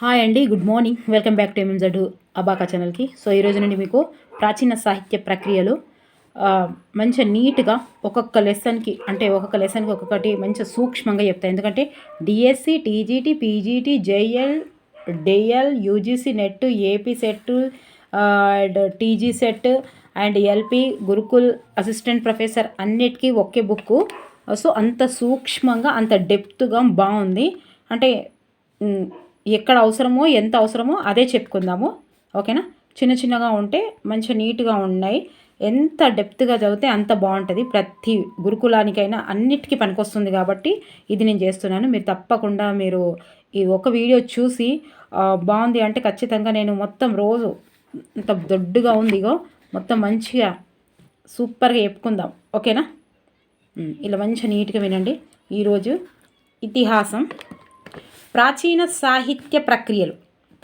Hi అండి good morning welcome back to MMZ abaca ఛానల్కి so ఈరోజు నుండి మీకు ప్రాచీన సాహిత్య ప్రక్రియలు మంచి మంచిగా నీట్గా ఒక్కొక్క లెసన్కి అంటే ఒక్కొక్క లెసన్కి ఒక్కొక్కటి మంచిగా సూక్ష్మంగా చెప్తాయి. ఎందుకంటే DSC TGT PGT JL DL UGC NET AP SET and TG SET and LP Gurukul assistant professor అన్నిటికీ ఒకే బుక్ సో అంత సూక్ష్మంగా అంత డెప్త్గా బాగుంది. అంటే ఎక్కడ అవసరమో ఎంత అవసరమో అదే చెప్పుకుందాము. ఓకేనా? చిన్న చిన్నగా ఉంటే మంచిగా నీట్గా ఉన్నాయి. ఎంత డెప్త్గా చదివితే అంత బాగుంటుంది. ప్రతి గురుకులానికైనా అన్నిటికీ పనికొస్తుంది కాబట్టి ఇది నేను చేస్తున్నాను. మీరు తప్పకుండా మీరు ఈ ఒక వీడియో చూసి బాగుంది అంటే ఖచ్చితంగా నేను మొత్తం రోజు ఇంత దొడ్డుగా ఉందిగో మొత్తం మంచిగా సూపర్గా చెప్పుకుందాం. ఓకేనా? ఇలా మంచిగా నీట్గా వినండి. ఈరోజు ఇతిహాసం ప్రాచీన సాహిత్య ప్రక్రియలు.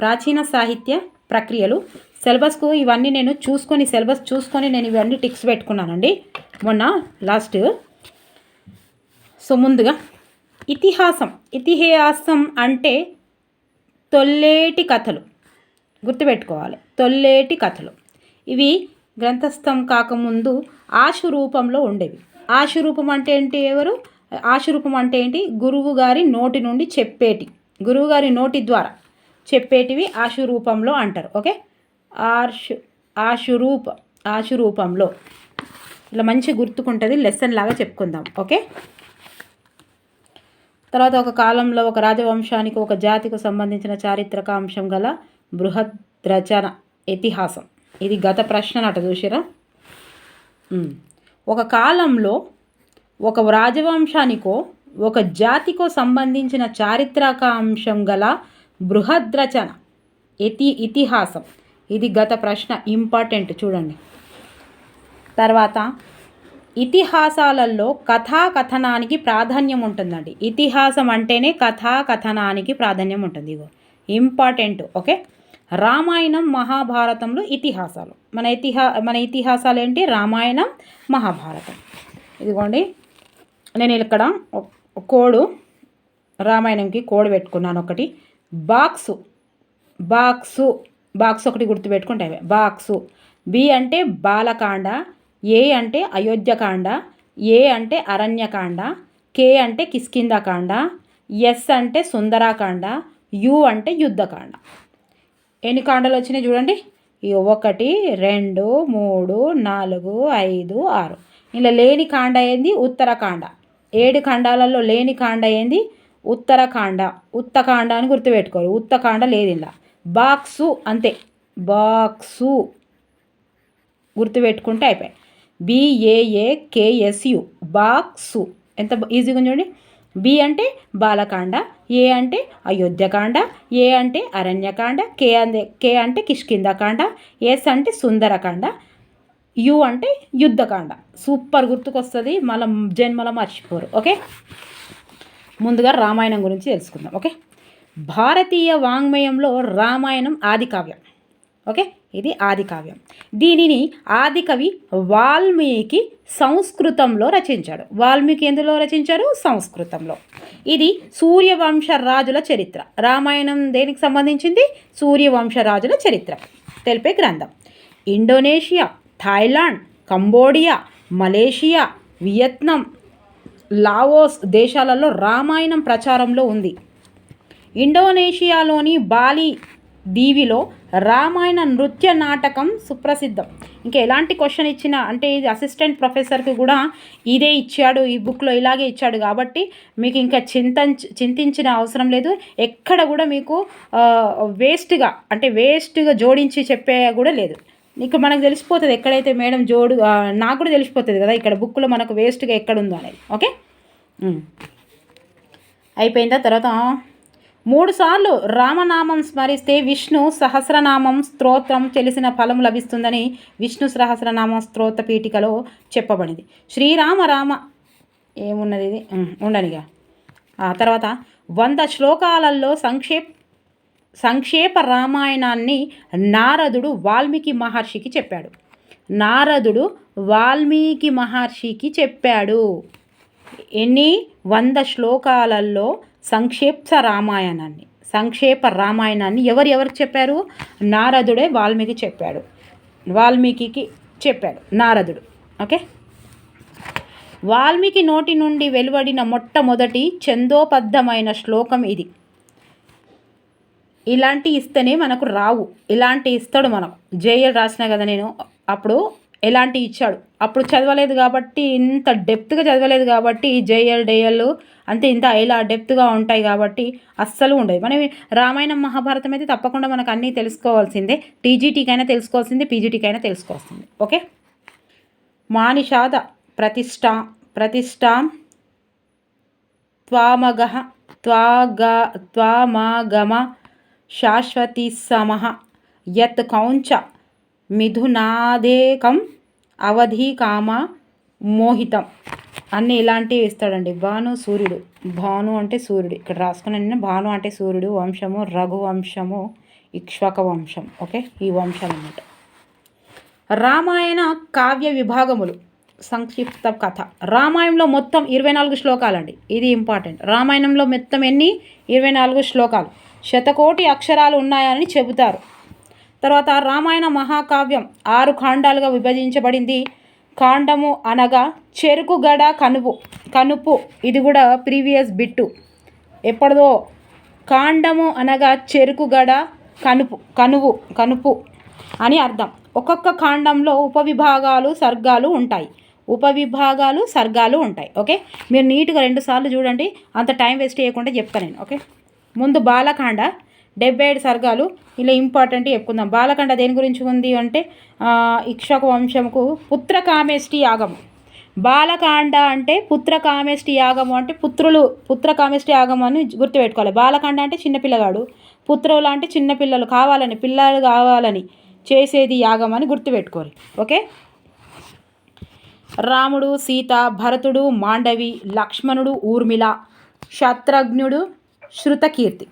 ప్రాచీన సాహిత్య ప్రక్రియలు సిలబస్కు ఇవన్నీ నేను చూసుకొని సిలబస్ చూసుకొని నేను ఇవన్నీ టిక్స్ పెట్టుకున్నానండి. మొన్న లాస్ట్. సో ముందుగా ఇతిహాసం. ఇతిహాసం అంటే తొల్లేటి కథలు. గుర్తుపెట్టుకోవాలి. తొల్లేటి కథలు. ఇవి గ్రంథస్థం కాకముందు ఆశు రూపంలో ఉండేవి. ఆశు రూపం అంటే ఏంటి ఎవరు? ఆశురూపం అంటే ఏంటి? గురువు గారి నోటి నుండి చెప్పేటి. గురువు గారి నోటి ద్వారా చెప్పేటివి ఆశురూపంలో అంటారు. ఓకే? ఆశు ఆశురూప ఆశురూపంలో. ఆశు రూపంలో ఇలా మంచి గుర్తుకుంటుంది లెసన్ లాగా చెప్పుకుందాం. ఓకే? తర్వాత ఒక కాలంలో ఒక రాజవంశానికి ఒక జాతికి సంబంధించిన చారిత్రక అంశం గల బృహద్ రచన ఇతిహాసం. ఇది గత ప్రశ్న అట చూసిరా ఒక కాలంలో ఒక రాజవంశానికో ఒక జాతికో సంబంధించిన చారిత్రక అంశం గల బృహద్రచన. ఇతి ఇతిహాసం. ఇది గత ప్రశ్న ఇంపార్టెంట్ చూడండి. తర్వాత ఇతిహాసాలలో కథాకథనానికి ప్రాధాన్యం ఉంటుందండి. ఇతిహాసం అంటేనే కథాకథనానికి ప్రాధాన్యం ఉంటుంది. ఇగో ఇంపార్టెంట్ ఓకే? రామాయణం మహాభారతంలో ఇతిహాసాలు. మన ఇతిహా మన ఇతిహాసాలు ఏంటి? రామాయణం మహాభారతం. ఇదిగోండి. నేను ఇక్కడ కోడు రామాయణంకి కోడ్ పెట్టుకున్నాను ఒకటి. బాక్సు బాక్సు బాక్స్ ఒకటి గుర్తుపెట్టుకుంటే అవే. బాక్సు బి అంటే బాలకాండ ఏ అంటే అయోధ్యకాండ ఏ అంటే అరణ్యకాండ కే అంటే కిష్కిందకాండ ఎస్ అంటే సుందరాకాండ యు అంటే యుద్ధకాండ. ఎన్ని కాండలు వచ్చినాయి చూడండి? ఒకటి రెండు మూడు నాలుగు ఐదు ఆరు. ఇలా లేని కాండ ఏంది? ఉత్తరకాండ. ఏడు ఖండాలలో లేని కాండ ఏంది? ఉత్తరకాండ ఉత్తకాండ అని గుర్తుపెట్టుకోరు. ఉత్తకాండ లేదు ఇలా బాక్సు అంతే. బాక్సు. గుర్తుపెట్టుకుంటే అయిపోయి బిఏఏకేఎస్యు బాక్సు. ఎంత ఈజీగా ఉంది చూడండి. బి అంటే బాలకాండ ఏ అంటే అయోధ్యకాండ ఏ అంటే అరణ్యకాండ కే అంటే కే అంటే కిష్కిందకాండ ఎస్ అంటే సుందరకాండ యు అంటే యుద్ధకాండ. సూపర్ గుర్తుకొస్తుంది మళ్ళీ జన్మల మర్చిపోరు ఓకే? ముందుగా రామాయణం గురించి తెలుసుకుందాం ఓకే? భారతీయ వాంగ్మయంలో రామాయణం ఆది కావ్యం ఓకే? ఇది ఆది కావ్యం. దీనిని ఆది కవి వాల్మీకి సంస్కృతంలో రచించాడు. వాల్మీకి ఎందులో రచించాడు సంస్కృతంలో. ఇది సూర్యవంశ రాజుల చరిత్ర. రామాయణం దేనికి సంబంధించింది? సూర్యవంశ రాజుల చరిత్ర. తెలిపే గ్రంథం. Indonesia Thailand Cambodia Malaysia Vietnam Laos దేశాలలో రామాయణం ప్రచారంలో ఉంది. ఇండోనేషియాలోని బాలి దీవిలో రామాయణ నృత్య నాటకం సుప్రసిద్ధం ఇంకా ఎలాంటి క్వశ్చన్ ఇచ్చినా అంటే ఇది అసిస్టెంట్ ప్రొఫెసర్కి కూడా ఇదే ఇచ్చాడు ఈ బుక్లో ఇలాగే ఇచ్చాడు కాబట్టి మీకు ఇంకా చింత చింతించిన అవసరం లేదు. ఎక్కడ కూడా మీకు వేస్ట్గా అంటే వేస్ట్గా జోడించి చెప్పే కూడా లేదు. ఇక మనకు తెలిసిపోతుంది ఎక్కడైతే మేడం జోడు నాకు కూడా తెలిసిపోతుంది కదా ఇక్కడ బుక్లో మనకు వేస్ట్గా ఎక్కడుందో అనేది. ఓకే? అయిపోయిందా? తర్వాత మూడు సార్లు రామనామం స్మరిస్తే విష్ణు సహస్రనామం స్తోత్రం తెలిసిన ఫలం లభిస్తుందని విష్ణు సహస్రనామం స్తోత్ర పీఠికలో చెప్పబడింది. శ్రీరామ రామ ఏమున్నది ఇది? ఉండనిగా ఆ తర్వాత వంద శ్లోకాలలో సంక్షేప్ సంక్షేప రామాయణాన్ని నారదుడు వాల్మీకి మహర్షికి చెప్పాడు. నారదుడు వాల్మీకి మహర్షికి చెప్పాడు. ఎన్ని? వంద శ్లోకాలలో సంక్షిప్త రామాయణాన్ని సంక్షేప రామాయణాన్ని ఎవరు చెప్పారు? నారదుడే వాల్మీకి చెప్పాడు. వాల్మీకి చెప్పాడు. నారదుడు. ఓకే? వాల్మీకి నోటి నుండి వెలువడిన మొట్టమొదటి చందోబద్ధమైన శ్లోకం ఇది. ఇలాంటి ఇస్తేనే మనకు రావు. ఇలాంటి ఇస్తాడు మనకు. జేఎల్ రాసిన కదా నేను అప్పుడు ఎలాంటి ఇచ్చాడు? అప్పుడు చదవలేదు కాబట్టి ఇంత డెప్త్గా చదవలేదు కాబట్టి జేఎల్ డేఎల్ అంతే ఇంత ఇలా డెప్త్గా ఉంటాయి కాబట్టి అస్సలు ఉండదు మనం రామాయణం మహాభారతం అయితే తప్పకుండా మనకు అన్నీ తెలుసుకోవాల్సిందే. టీజీటీకైనా తెలుసుకోవాల్సిందే పీజీటీకైనా తెలుసుకోవాల్సిందే. ఓకే? మానిషాద ప్రతిష్ట ప్రతిష్టాం త్వామగ త్వాగ త్వామాగమ శాశ్వతి సమః యత్ కౌంచ మిథునాదేకం అవధి కామ మోహితం. అన్నీ ఇలాంటివి ఇస్తాడండి. భాను సూర్యుడు. భాను అంటే సూర్యుడు. ఇక్కడ రాసుకున్న భాను అంటే సూర్యుడు వంశము రఘువంశము ఇక్ష్వక వంశం. ఓకే? ఈ వంశం అన్నమాట రామాయణ కావ్య విభాగములు. సంక్షిప్త కథ. రామాయణంలో మొత్తం ఇరవై నాలుగు శ్లోకాలండి. ఇది ఇంపార్టెంట్. రామాయణంలో మొత్తం ఎన్ని? ఇరవై నాలుగు శ్లోకాలు. శతకోటి అక్షరాలు ఉన్నాయని చెబుతారు. తర్వాత రామాయణ మహాకావ్యం ఆరు ఖాండాలుగా విభజించబడింది. కాండము అనగా చెరుకు గడ కనుపు కనుపు ఇది కూడా ప్రీవియస్ బిట్టు. ఎప్పటిదో కాండము అనగా చెరుకు గడ కనుపు కనువు కనుపు అని అర్థం. ఒక్కొక్క కాండంలో ఉపవిభాగాలు సర్గాలు ఉంటాయి. ఉపవిభాగాలు సర్గాలు ఉంటాయి. ఓకే? మీరు నీట్గా రెండుసార్లు చూడండి. అంత టైం వేస్ట్ చేయకుండా చెప్తాను నేను. ఓకే? ముందు బాలకాండ డెబ్బై ఏడు సర్గాలు ఇలా ఇంపార్టెంట్ చెప్పుకుందాం. బాలకాండ దేని గురించి ఉంది అంటే ఇక్షక పుత్ర పుత్రకామేష్టి యాగము బాలకాండ అంటే పుత్రకామేష్టి యాగము అంటే పుత్రులు పుత్రకామేష్టి యాగము అని గుర్తుపెట్టుకోవాలి. బాలకాండ అంటే చిన్నపిల్లగాడు పుత్రులు అంటే చిన్నపిల్లలు కావాలని పిల్లలు కావాలని చేసేది యాగం అని గుర్తుపెట్టుకోరు ఓకే? రాముడు సీత భరతుడు మాండవి లక్ష్మణుడు ఊర్మిళ శత్రుఘ్నుడు శృతకీర్తి.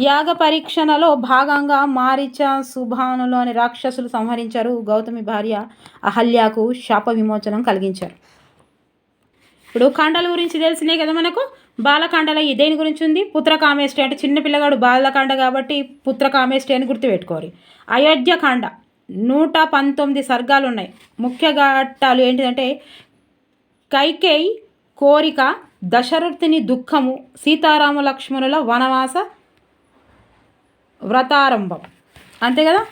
యాగ పరీక్షణలో భాగంగా మారిచ సుభానులు అని రాక్షసులు సంహరించారు. గౌతమి భార్య అహల్యకు శాప విమోచనం కలిగించారు. ఇప్పుడు కాండాల గురించి తెలిసినే కదా మనకు? బాలకాండల దేని గురించి ఉంది? పుత్రకామేష్టి అంటే చిన్న పిల్లగాడు బాలకాండ కాబట్టి పుత్రకామేష్టి అని గుర్తుపెట్టుకోవాలి. అయోధ్యకాండ నూట పంతొమ్మిది సర్గాలు ఉన్నాయి ముఖ్య ఘట్టాలు ఏంటిదంటే కైకేయి కోరిక దశరథుని దుఃఖము సీతారామ లక్ష్మణుల వనవాస వ్రతారంభం. అంతే కదా?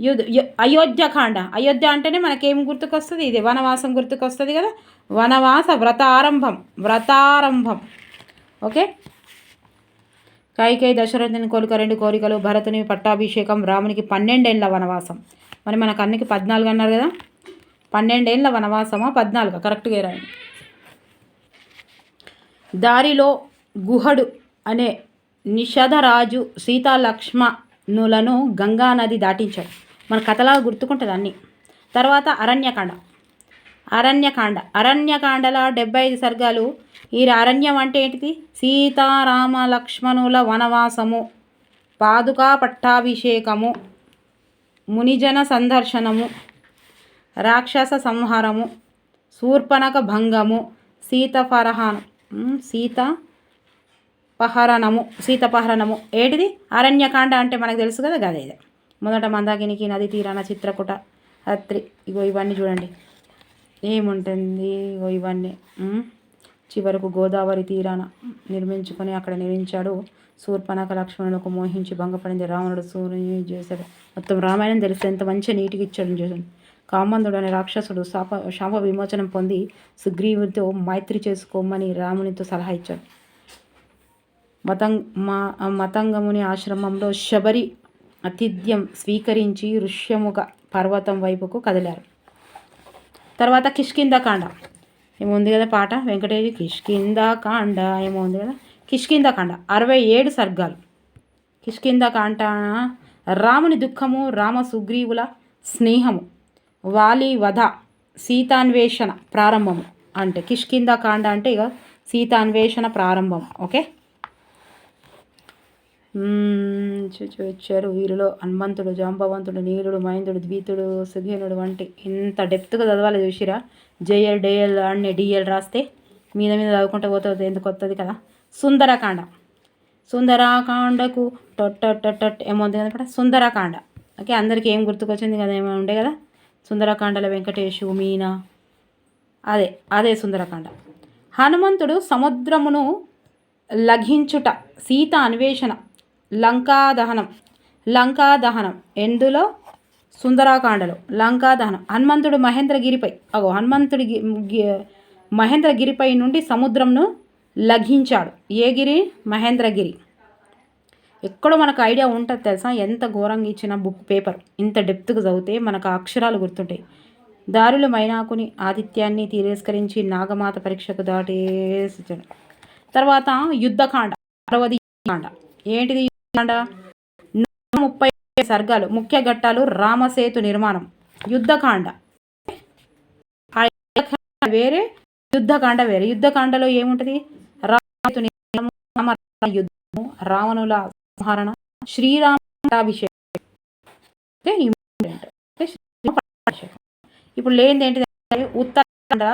యుద్ అయోధ్యకాండ అయోధ్య అంటేనే మనకేం గుర్తుకొస్తుంది? ఇది వనవాసం గుర్తుకొస్తుంది కదా? వనవాస వ్రతారంభం. వ్రతారంభం. ఓకే? కైకై దశరథుని కోరిక రెండు కోరికలు భరతుని పట్టాభిషేకం రామునికి పన్నెండేళ్ళ వనవాసం. మరి మనకు అన్నికి పద్నాలుగు అన్నారు కదా? పన్నెండేళ్ళ వనవాసమా? పద్నాలుగు? కరెక్ట్గా రాయండి దారిలో గుహడు అనే నిషధరాజు సీతాలక్ష్మణులను గంగానది దాటించాడు. మన కథలా గుర్తుకుంటుంది అన్నీ. తర్వాత అరణ్యకాండ. అరణ్యకాండ. అరణ్యకాండల డెబ్బై ఐదు సర్గాలు. ఈ అరణ్యం అంటే ఏంటిది? సీతారామ లక్ష్మణుల వనవాసము పాదుకా పట్టాభిషేకము మునిజన సందర్శనము రాక్షస సంహారము శూర్పణక భంగము సీతపరహానం సీత పహరణము సీతపహరణము ఏటిది? అరణ్యకాండ అంటే మనకు తెలుసు కదా గదే ఇది. మొదట మందాకినికి నది తీరాన చిత్రకుట అత్రి ఇగో ఇవన్నీ చూడండి. ఏముంటుంది? ఇగో ఇవన్నీ. చివరకు గోదావరి తీరాన నిర్మించుకొని అక్కడ నిర్మించాడు శూర్పణక లక్ష్మణులకు మోహించి భంగపడింది రావణుడు సూర్యుని చేశాడు. మొత్తం రామాయణం తెలిస్తే ఎంత మంచిగా నీటికి ఇచ్చాడు చూసాను కామందుడు అనే రాక్షసుడు శాప శాప విమోచనం పొంది సుగ్రీవుడితో మైత్రి చేసుకోమని రామునితో సలహా ఇచ్చాడు. మతం మా మతంగముని ఆశ్రమంలో శబరి ఆతిథ్యం స్వీకరించి ఋష్యముఖ పర్వతం వైపుకు కదిలారు. తర్వాత కిష్కిందకాండ ఏముంది కదా పాట? వెంకటేష్ కిష్కిందకాండ ఏమో ఉంది కదా? కిష్కిందకాండ అరవై ఏడు సర్గాలు. కిష్కిందకాండ రాముని దుఃఖము రామ సుగ్రీవుల స్నేహము. వాలి వధ సీతాన్వేషణ ప్రారంభము అంటే కిష్కిందకాండ అంటే ఇక సీతాన్వేషణ ప్రారంభం ఓకే? వచ్చారు వీరిలో హనుమంతుడు జాంబవంతుడు నీలుడు మహేంద్రుడు ద్వీతుడు సుధీనుడు వంటి ఇంత డెప్త్గా చదవాలి చూసిరా? జేఎల్ డేఎల్ అనే డిఎల్ రాస్తే మీద మీద చదువుకుంటూ పోతుంది ఎందుకు వస్తుంది కదా? సుందరకాండ. సుందరాకాండకు టొట్ ఏముంది కదా సుందరకాండ. ఓకే అందరికీ ఏం గుర్తుకొచ్చింది కదా ఏమో ఉండే కదా? సుందరకాండల వెంకటేశు మీనా. అదే అదే సుందరకాండ. హనుమంతుడు సముద్రమును లఘించుట సీత అన్వేషణ లంకా దహనం లంకా దహనం ఎందులో? సుందరాకాండలో లంకా దహనం హనుమంతుడు మహేంద్రగిరిపై అగో హనుమంతుడి మహేంద్రగిరిపై నుండి సముద్రంను లఘించాడు. ఏ గిరి? మహేంద్రగిరి. ఎక్కడో మనకు ఐడియా ఉంటుంది తెలుసా? ఎంత ఘోరంగా ఇచ్చిన బుక్ పేపర్? ఇంత డెప్త్గా చదివితే మనకు అక్షరాలు గుర్తుంటాయి. దారులు మైనాకుని ఆదిత్యాన్ని తిరస్కరించి నాగమాత పరీక్షకు దాటేసాడు తర్వాత యుద్ధకాండ అరవది కాండ ఏంటిది యుద్ధకాండ? నూట ముప్పై సర్గాలు ముఖ్య ఘట్టాలు రామసేతు నిర్మాణం. యుద్ధకాండ. ఆ యుద్ధకాండ వేరే యుద్ధకాండ వేరే. యుద్ధకాండలో ఏముంటుంది? రామసేతు రామ యుద్ధము రావణుల సంహరణ శ్రీరామాభిషేకం ఓకే ఇంపార్టెంట్ ఓకే ఇప్పుడు లేనిది ఏంటిదంటే ఉత్తరాఖండ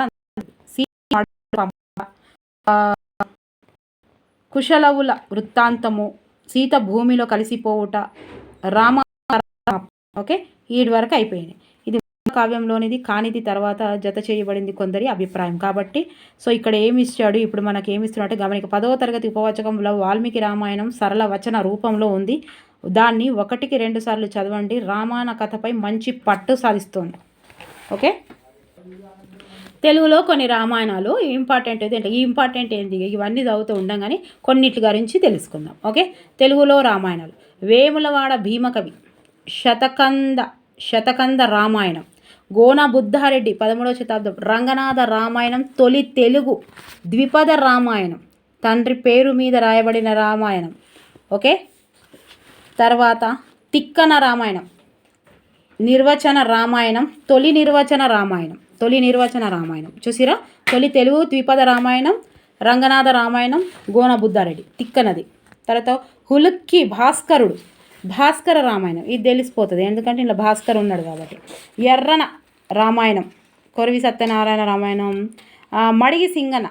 కుశలవుల వృత్తాంతము సీత భూమిలో కలిసిపోవుట రామ ఓకే వీటి వరకు అయిపోయింది కావ్యంలోనిది కానిది తర్వాత జత చేయబడింది కొందరి అభిప్రాయం. కాబట్టి సో ఇక్కడ ఏమి ఇచ్చాడు? ఇప్పుడు మనకి ఏమి ఇస్తున్నాడు గమనిక పదవ తరగతి ఉపవచకంలో వాల్మీకి రామాయణం సరళ వచన రూపంలో ఉంది. దాన్ని ఒకటికి రెండు సార్లు చదవండి. రామాయణ కథపై మంచి పట్టు సాధిస్తుంది. ఓకే? తెలుగులో కొన్ని రామాయణాలు ఇంపార్టెంట్ ఏంటంటే ఈ ఇంపార్టెంట్ ఏంటి ఇవన్నీ చదువుతూ ఉండగానే కొన్నిటి గురించి తెలుసుకుందాం. ఓకే? తెలుగులో రామాయణాలు. వేములవాడ భీమకవి శతకంద శతకంద రామాయణం. గోనా బుద్ధారెడ్డి పదమూడవ శతాబ్దం. రంగనాథ రామాయణం తొలి తెలుగు ద్విపద రామాయణం. తండ్రి పేరు మీద రాయబడిన రామాయణం. ఓకే? తర్వాత తిక్కన రామాయణం. నిర్వచన రామాయణం తొలి నిర్వచన రామాయణం. తొలి నిర్వచన రామాయణం. చూసిరా? తొలి తెలుగు ద్విపద రామాయణం రంగనాథ రామాయణం గోన బుద్ధారెడ్డి. తిక్కనది. తర్వాత హులుక్కి భాస్కరుడు. భాస్కర రామాయణం. ఇది తెలిసిపోతుంది. ఎందుకంటే ఇలా భాస్కర్ ఉన్నాడు కాబట్టి. ఎర్రన రామాయణం. కొరవి సత్యనారాయణ రామాయణం. మడిగి సింగన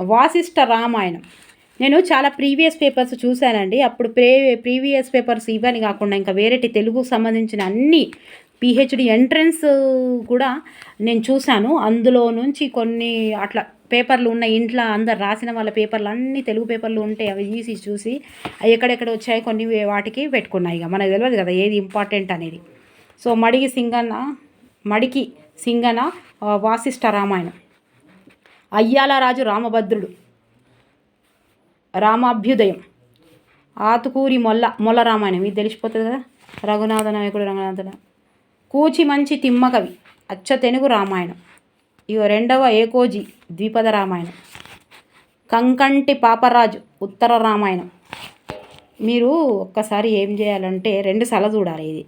వాసిష్ఠ రామాయణం. నేను చాలా ప్రీవియస్ పేపర్స్ చూశానండి. అప్పుడు ప్రే ప్రీవియస్ పేపర్స్ ఇవని కాకుండా ఇంకా వేరేటి తెలుగుకు సంబంధించిన అన్ని పిహెచ్డి ఎంట్రన్స్ కూడా నేను చూశాను. అందులో నుంచి కొన్ని అట్లా పేపర్లు ఉన్న ఇంట్లో అందరు రాసిన వాళ్ళ పేపర్లు అన్ని తెలుగు పేపర్లు ఉంటాయి అవి తీసి చూసి అవి ఎక్కడెక్కడ వచ్చాయి కొన్ని వాటికి పెట్టుకున్నాయి ఇక. మనకు తెలియదు కదా ఏది ఇంపార్టెంట్ అనేది. సో మడికి సింగన్న మడికి సింగన వాసిష్ఠ రామాయణం. అయ్యాలరాజు రామభద్రుడు. రామాభ్యుదయం. ఆతుకూరి మొల్ల మొల్ల రామాయణం. ఇది తెలిసిపోతుంది కదా? రఘునాథ నాయకుడు రంగనాథన కూచి మంచి తిమ్మకవి అచ్చ తెనుగు రామాయణం. ఇవ రెండవ ఏకోజి ద్విపద రామాయణం. కంకంటి పాపరాజు ఉత్తర రామాయణం. మీరు ఒక్కసారి ఏం చేయాలంటే రెండు సల చూడాలి ఇది.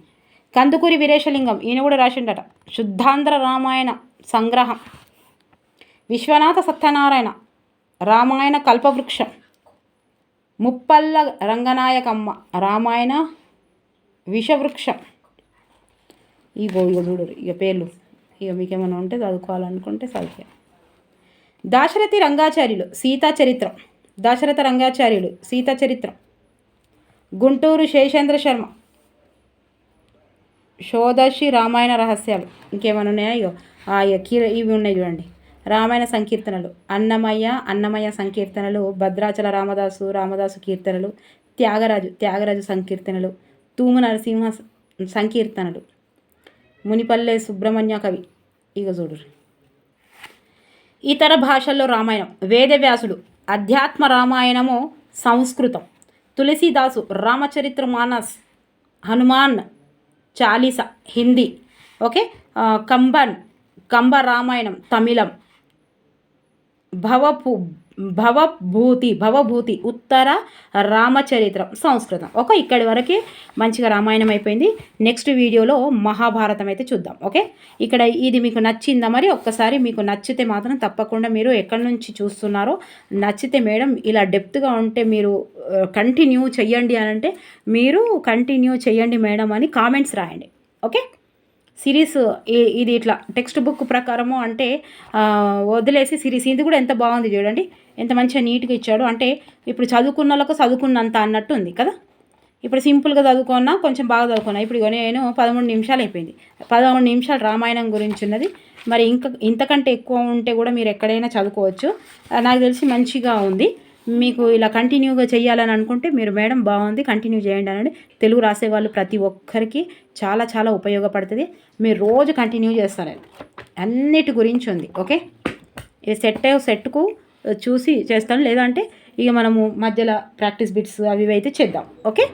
కందుకూరి వీరేశలింగం ఈయన కూడా రాసిండట. శుద్ధాంధ్ర రామాయణ సంగ్రహం. విశ్వనాథ సత్యనారాయణ రామాయణ కల్పవృక్షం. ముప్పల్ల రంగనాయకమ్మ రామాయణ విషవృక్షం. ఇగో ఇగో చూడు ఇక పేర్లు. ఇక మీకేమైనా ఉంటే చదువుకోవాలనుకుంటే చదివే దాశరథి రంగాచార్యులు సీతా చరిత్రం. దాశరథ రంగాచార్యులు సీతా చరిత్రం. గుంటూరు శేషేంద్ర శర్మ. షోదశి రామాయణ రహస్యాలు. ఇంకేమైనా ఉన్నాయా? ఇగో ఆ ఇక కీర ఇవి ఉన్నాయి చూడండి. రామాయణ సంకీర్తనలు. అన్నమయ్య అన్నమయ్య సంకీర్తనలు. భద్రాచల రామదాసు రామదాసు కీర్తనలు. త్యాగరాజు త్యాగరాజు సంకీర్తనలు. తూము నరసింహ సంకీర్తనలు. మునిపల్లె సుబ్రహ్మణ్య కవి. ఇక చూడు ఇతర భాషల్లో రామాయణం. వేదవ్యాసుడు అధ్యాత్మ రామాయణము సంస్కృతం. తులసీదాసు రామచరిత్ర మానస్ హనుమాన్ చాలీస హిందీ. ఓకే? కంబన్ కంబ రామాయణం తమిళం. భవపు భవభూతి భవభూతి ఉత్తర రామచరిత్రం సంస్కృతం. ఓకే ఇక్కడి వరకే మంచిగా రామాయణం అయిపోయింది. నెక్స్ట్ వీడియోలో మహాభారతం అయితే చూద్దాం. ఓకే ఇక్కడ ఇది మీకు నచ్చిందా మరి? ఒక్కసారి మీకు నచ్చితే మాత్రం తప్పకుండా మీరు ఎక్కడి నుంచి చూస్తున్నారో నచ్చితే మేడం ఇలా డెప్త్గా ఉంటే మీరు కంటిన్యూ చెయ్యండి అని అంటే మీరు కంటిన్యూ చెయ్యండి మేడం అని కామెంట్స్ రాయండి. ఓకే సిరీస్ ఇది ఇట్లా టెక్స్ట్ బుక్ ప్రకారము అంటే వదిలేసి సిరీస్ ఇది కూడా ఎంత బాగుంది చూడండి. ఎంత మంచిగా నీట్గా ఇచ్చాడు. అంటే ఇప్పుడు చదువుకున్న వాళ్ళకు చదువుకున్నంత అన్నట్టు ఉంది కదా. ఇప్పుడు సింపుల్గా చదువుకున్నా కొంచెం బాగా చదువుకున్నా. ఇప్పుడు నేను పదమూడు నిమిషాలు అయిపోయింది. పదమూడు నిమిషాలు రామాయణం గురించి ఉన్నది. మరి ఇంకా ఇంతకంటే ఎక్కువ ఉంటే కూడా మీరు ఎక్కడైనా చదువుకోవచ్చు. నాకు తెలిసి మంచిగా ఉంది. మీకు ఇలా కంటిన్యూగా చేయాలని అనుకుంటే మీరు మేడం బాగుంది కంటిన్యూ చేయండి అని తెలుగు రాసే వాళ్ళు ప్రతి ఒక్కరికి చాలా చాలా ఉపయోగపడుతుంది. మీరు రోజు కంటిన్యూ చేస్తారు అన్నిటి గురించి ఉంది ఓకే? ఇది సెట్ సెట్కు చూసి చేస్తాను. లేదంటే ఇక మనము మధ్యలో ప్రాక్టీస్ బిట్స్ అవి ఇవి అయితే చేద్దాం. ఓకే?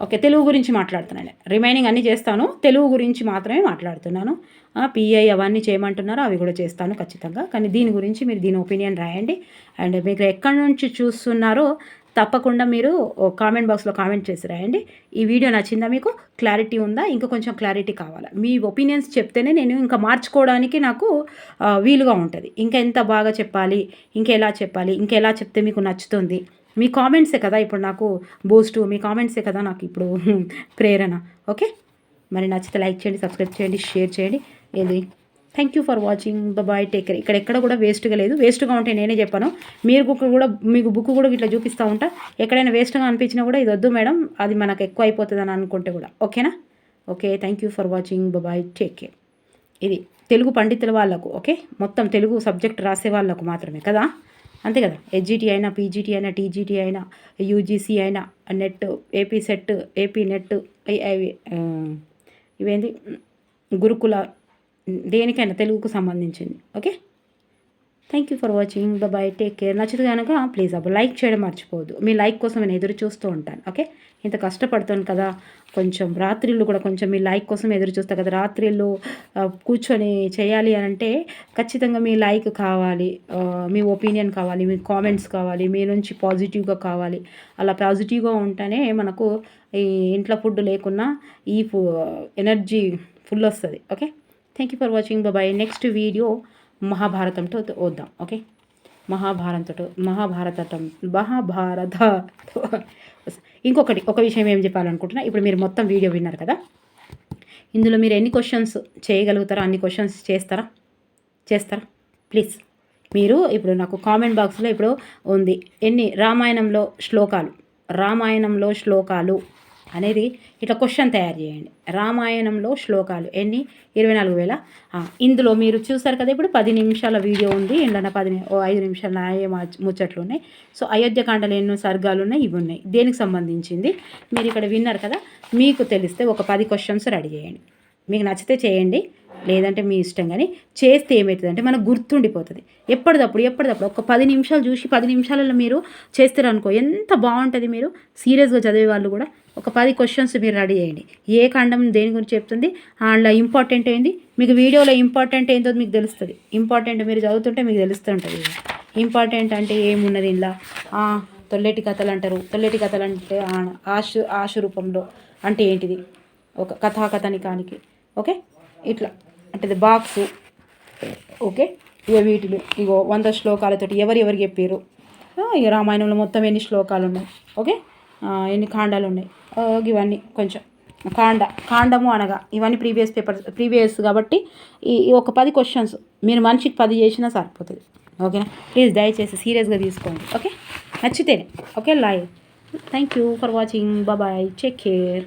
ఓకే తెలుగు గురించి మాట్లాడుతున్నాను. రిమైనింగ్ అన్నీ చేస్తాను. తెలుగు గురించి మాత్రమే మాట్లాడుతున్నాను. పిఐ అవన్నీ చేయమంటున్నారు. అవి కూడా చేస్తాను ఖచ్చితంగా. కానీ దీని గురించి మీరు దీని ఒపీనియన్ రాయండి. అండ్ మీకు ఎక్కడి నుంచి చూస్తున్నారో తప్పకుండా మీరు కామెంట్ బాక్స్లో కామెంట్ చేసి రాయండి. ఈ వీడియో నచ్చిందా మీకు? క్లారిటీ ఉందా? ఇంకా కొంచెం క్లారిటీ కావాలా? మీ ఒపీనియన్స్ చెప్తేనే నేను ఇంకా మార్చుకోవడానికి నాకు వీలుగా ఉంటుంది. ఇంకా ఎంత బాగా చెప్పాలి? ఇంకా ఎలా చెప్పాలి? ఇంకా ఎలా చెప్తే మీకు నచ్చుతుంది? మీ కామెంట్సే కదా ఇప్పుడు నాకు బూస్టు. మీ కామెంట్సే కదా నాకు ఇప్పుడు ప్రేరణ. ఓకే? మరి నచ్చితే లైక్ చేయండి సబ్స్క్రైబ్ చేయండి షేర్ చేయండి. ఏది? Thank you for watching bye take care ఇక్కడ ఎక్కడ కూడా వేస్ట్గా లేదు. వేస్ట్గా ఉంటే నేనే చెప్పాను. మీరు బుక్ కూడా మీకు బుక్ కూడా ఇట్లా చూపిస్తూ ఉంటా. ఎక్కడైనా వేస్ట్గా అనిపించినా కూడా ఇది వద్దు మేడం. అది మనకు ఎక్కువ అయిపోతుంది అని అనుకుంటే కూడా. ఓకేనా okay thank you for watching bye take care ఇది తెలుగు పండితుల వాళ్ళకు ఓకే మొత్తం తెలుగు సబ్జెక్ట్ రాసే వాళ్ళకు మాత్రమే కదా? అంతే కదా? హెచ్జిటి అయినా పీజీటీ అయినా టీజీటీ అయినా యూజీసీ అయినా NET AP SET AP NET ఇవేంది? Gurukula దేనికైనా తెలుగుకు సంబంధించింది. Okay? Thank you for watching bye take care నచ్చితే కనుక ప్లీజ్ అబ్బా లైక్ చేయడం మర్చిపోవద్దు. మీ లైక్ కోసం నేను ఎదురు చూస్తూ ఉంటాను. ఓకే? ఇంత కష్టపడుతాను కదా. కొంచెం రాత్రిళ్ళు కూడా కొంచెం మీ లైక్ కోసం ఎదురు చూస్తాను కదా. రాత్రిళ్ళు కూర్చొని చేయాలి అని అంటే ఖచ్చితంగా మీ లైక్ కావాలి. మీ ఒపీనియన్ కావాలి. మీ కామెంట్స్ కావాలి. మీ నుంచి పాజిటివ్గా కావాలి. అలా పాజిటివ్గా ఉంటేనే మనకు ఈ ఇంట్లో ఫుడ్ లేకున్నా ఈ ఎనర్జీ ఫుల్ వస్తుంది. Okay? Thank you for watching బాబాయ్ నెక్స్ట్ వీడియో మహాభారతంతో వద్దాం ఓకే మహాభారతంతో మహాభారతం మహాభారత ఇంకొకటి ఒక విషయం ఏం చెప్పాలనుకుంటున్నా ఇప్పుడు మీరు మొత్తం వీడియో విన్నారు కదా ఇందులో మీరు ఎన్ని క్వశ్చన్స్ చేయగలుగుతారా అన్ని క్వశ్చన్స్ చేస్తారా చేస్తారా ప్లీజ్ మీరు ఇప్పుడు నాకు కామెంట్ బాక్స్లో ఇప్పుడు ఉంది ఎన్ని రామాయణంలో శ్లోకాలు రామాయణంలో శ్లోకాలు అనేది ఇట్లా క్వశ్చన్ తయారు చేయండి. రామాయణంలో శ్లోకాలు ఎన్ని? ఇరవై నాలుగు వేల. ఇందులో మీరు చూసారు కదా ఇప్పుడు పది నిమిషాల వీడియో ఉంది. ఇంట్లో పది ఓ ఐదు నిమిషాల నాయ ముచ్చట్లు ఉన్నాయి. సో అయోధ్యకాండలు ఎన్నో సర్గాలు ఉన్నాయి ఇవి ఉన్నాయి. దేనికి సంబంధించింది? మీరు ఇక్కడ విన్నారు కదా మీకు తెలిస్తే ఒక పది క్వశ్చన్స్ రెడీ చేయండి. మీకు నచ్చితే చేయండి. లేదంటే మీ ఇష్టం కానీ చేస్తే ఏమవుతుందంటే మనకు గుర్తుండిపోతుంది. ఎప్పటిదప్పుడు ఎప్పటిదప్పుడు ఒక పది నిమిషాలు చూసి పది నిమిషాలలో మీరు చేస్తారనుకో ఎంత బాగుంటుంది మీరు. సీరియస్గా చదివే వాళ్ళు కూడా ఒక పది క్వశ్చన్స్ మీరు రెడీ చేయండి. ఏ ఖండం దేని గురించి చెప్తుంది అందులో ఇంపార్టెంట్ ఏంది మీకు వీడియోలో ఇంపార్టెంట్ ఏందో మీకు తెలుస్తుంది. ఇంపార్టెంట్ మీరు చదువుతుంటే మీకు తెలుస్తుంటుంది ఇంపార్టెంట్ అంటే ఏమున్నది ఇలా తొల్లెటి కథలు అంటారు. తొల్లెటి కథలు అంటే ఆశ ఆశ రూపంలో అంటే ఏంటిది? ఒక కథాకథనికానికి ఓకే? ఇట్లా. అంటే బాక్స్ ఓకే? ఇక వీటిలో. ఇగో వంద శ్లోకాలతోటి ఎవరు ఎవరు చెప్పారు ఈ రామాయణంలో మొత్తం ఎన్ని శ్లోకాలు ఉన్నాయి ఓకే ఎన్ని కాండాలు ఉన్నాయి ఇవన్నీ కొంచెం. కాండ కాండము అనగా ఇవన్నీ ప్రీవియస్ పేపర్స్ ప్రీవియస్ కాబట్టి ఈ ఒక పది క్వశ్చన్స్ మీరు మనిషికి పది చేసినా సరిపోతుంది. ఓకేనా ప్లీజ్ దయచేసి సీరియస్గా తీసుకోండి. ఓకే? నచ్చితేనే. Okay? Live thank you for watching bye take care